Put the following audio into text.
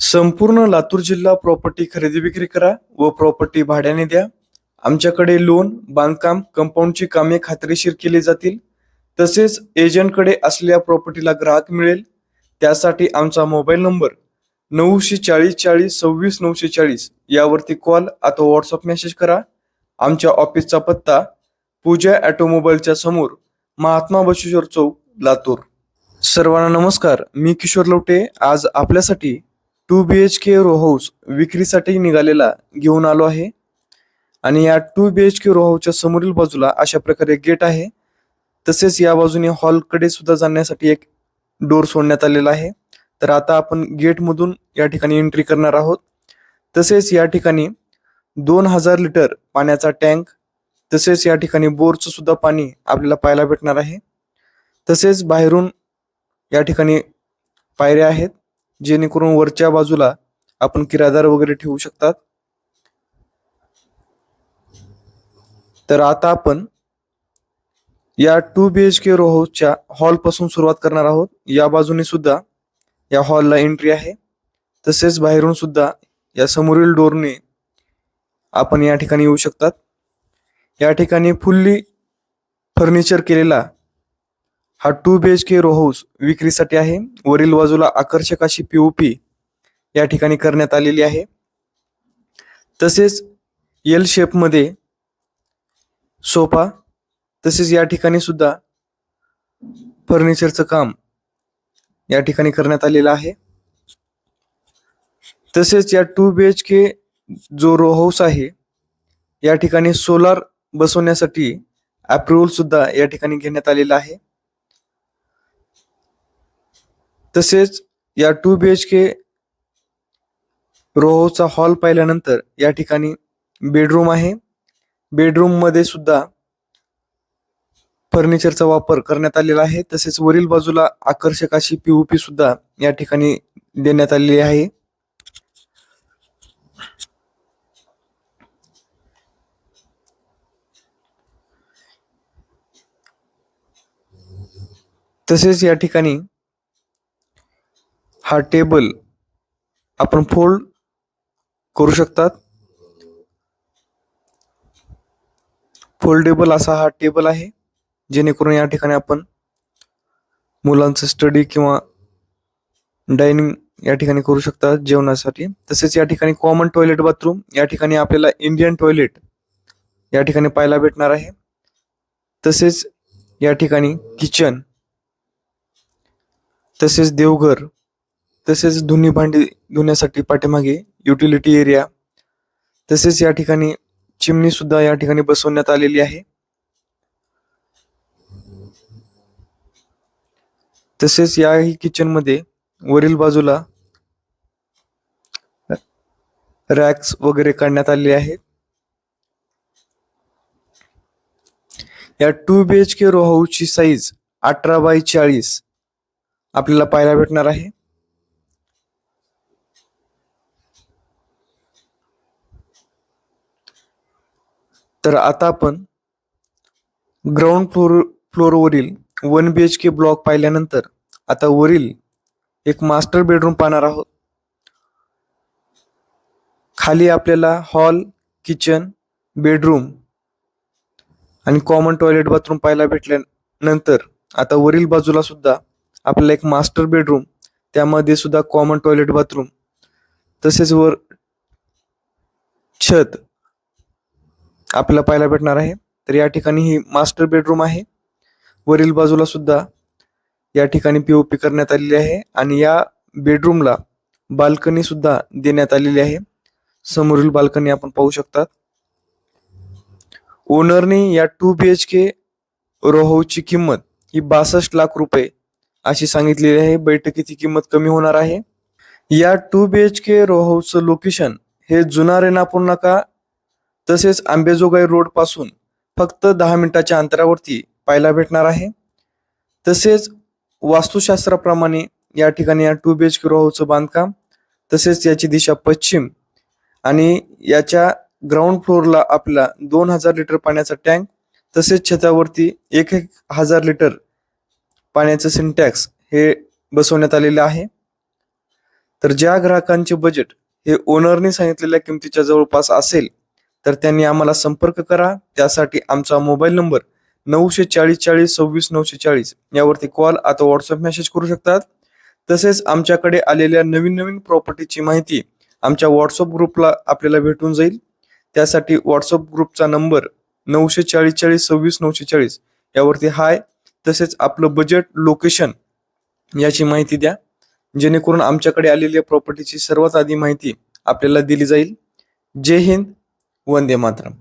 संपूर्ण लातूर जिल्हा प्रॉपर्टी खरेदी विक्री करा व प्रॉपर्टी भाड्याने द्या. आमच्याकडे लोन बांधकाम कंपाऊंडची कामे खात्रीशीर केली जातील. तसेच एजंटकडे असलेल्या प्रॉपर्टीला ग्राहक मिळेल. त्यासाठी आमचा मोबाईल नंबर नऊशे चाळीस चाळीस सव्वीस नऊशे चाळीस यावरती कॉल अथवा व्हॉट्सअप मेसेज करा. आमच्या ऑफिसचा पत्ता पूजा ऑटोमोबाईलच्या समोर महात्मा बशेश्वर चौक लातूर. सर्वांना नमस्कार मी किशोर लवटे आज आपल्यासाठी two B H K row house विक्रीसाठी निघालेला घेऊन आलो आहे. आणि या two B H K row हाऊसच्या समोरील बाजूला अशा प्रकारे गेट आहे. तसेच या बाजूने हॉलकडे सुद्धा जाण्यासाठी एक डोर सोडण्यात आलेला आहे. तर आता आपण गेटमधून या ठिकाणी एंट्री करणार आहोत. तसेच या ठिकाणी दोन हजार लिटर पाण्याचा टँक तसेच या ठिकाणी बोरचं सुद्धा पाणी आपल्याला पाहायला भेटणार आहे. तसेच बाहेरून या ठिकाणी पायऱ्या आहेत. जेणेकरून वरच्या बाजूला आपण किरायदार वगैरे ठेवू शकतात. तर आता आपण या two B H K row हाऊसच्या हॉलपासून सुरुवात करणार आहोत. या बाजूने सुद्धा या हॉलला एंट्री आहे. तसेच बाहेरून सुद्धा या समोरील डोरने आपण या ठिकाणी येऊ शकतात. या ठिकाणी फुल्ली फर्निचर केलेला हा two B H K row house विक्रीसाठी आहे. वरील बाजूला आकर्षक अशी पीओपी या ठिकाणी करण्यात आलेली आहे. तसेच एल शेपमध्ये सोफा तसेच या ठिकाणी सुद्धा फर्निचरचं काम या ठिकाणी करण्यात आलेलं आहे. तसेच या टू बी एच के जो रो हाऊस आहे या ठिकाणी सोलार बसवण्यासाठी अप्रुव्हल सुद्धा या ठिकाणी घेण्यात आलेला आहे. तसेच या टू बी एच के रोहोचा हॉल पाहिल्यानंतर या ठिकाणी बेडरूम आहे. बेडरूममध्ये सुद्धा फर्निचरचा वापर करण्यात आलेला आहे. तसेच वरील बाजूला आकर्षक अशी पीओपी सुद्धा या ठिकाणी देण्यात आलेली आहे. तसेच या ठिकाणी हा टेबल आपण फोल्ड करू शकतात. फोल्डेबल असा हा टेबल आहे जेणेकरून या ठिकाणी आपण मुलांचं स्टडी किंवा डायनिंग या ठिकाणी करू शकता जेवणासाठी. तसेच या ठिकाणी कॉमन टॉयलेट बाथरूम या ठिकाणी आपल्याला इंडियन टॉयलेट या ठिकाणी पाहायला भेटणार आहे. तसेच या ठिकाणी किचन तसेच देवघर तसेच धुनी भांडी धुण्यासाठी पाठीमागे युटिलिटी एरिया तसेच या ठिकाणी चिमणी सुद्धा या ठिकाणी बसवण्यात आलेली आहे. तसेच याही किचनमध्ये वरील बाजूला रॅक्स वगैरे काढण्यात आलेले आहेत. या two B H K row हाऊसची size अठरा बाय चाळीस आपल्याला पाहायला भेटणार आहे. तर आता आपण ground floor फ्लोअरवरील one B H K block पाहिल्यानंतर आता वरील एक मास्टर बेडरूम पाहणार आहोत. खाली आपल्याला हॉल किचन बेडरूम आणि कॉमन टॉयलेट बाथरूम पाहायला भेटल्यानंतर आता वरील बाजूला सुद्धा आपल्याला एक मास्टर बेडरूम त्यामध्ये सुद्धा कॉमन टॉयलेट बाथरूम तसेच वर छत आपल्याला पाहायला भेटणार आहे. तर या ठिकाणी ही मास्टर बेडरूम आहे. वरील बाजूला सुद्धा या ठिकाणी पीओपी करण्यात आलेली आहे आणि या बेडरूमला बाल्कनी सुद्धा देण्यात आलेली आहे. समोरील बाल्कनी आपण पाहू शकतात ओनरने या टू बी एच के रोहची किंमत ही बासष्ट लाख रुपये अशी सांगितलेली आहे. बैठकीत ही किंमत कमी होणार आहे. या टू बी एच के रोहचं लोकेशन हे जुना रेणापूर नाका तसेच आंबेजोगाई रोडपासून फक्त दहा मिनिटाच्या अंतरावरती पाहायला भेटणार आहे. तसेच वास्तुशास्त्राप्रमाणे या ठिकाणी या टू बी एच के हाऊसचं बांधकाम तसेच याची दिशा पश्चिम आणि याच्या ग्राउंड फ्लोअरला आपला दोन हजार लिटर पाण्याचा टँक तसेच छतावरती एक एक हजार लिटर पाण्याचं सिंटॅक्स हे बसवण्यात आलेलं आहे. तर ज्या ग्राहकांचे बजेट हे ओनरने सांगितलेल्या किमतीच्या जवळपास असेल तर त्यांनी आम्हाला संपर्क करा. त्यासाठी आमचा मोबाईल नंबर नऊशे चाळीस चाळीस सव्वीस नऊशे चाळीस यावरती कॉल आता व्हॉट्सअप मेसेज करू शकतात. तसेच आमच्याकडे आलेल्या नवीन नवीन प्रॉपर्टीची माहिती आमच्या व्हॉट्सअप ग्रुपला आपल्याला भेटून जाईल. त्यासाठी व्हॉट्सअप ग्रुपचा नंबर नऊशे चाळीस चाळीस सव्वीस नऊशे चाळीस यावरती हाय. तसेच आपलं बजेट लोकेशन याची माहिती द्या. जेणेकरून आमच्याकडे आलेल्या प्रॉपर्टीची सर्वात आधी माहिती आपल्याला दिली जाईल. जय हिंद. वंदे मातरम.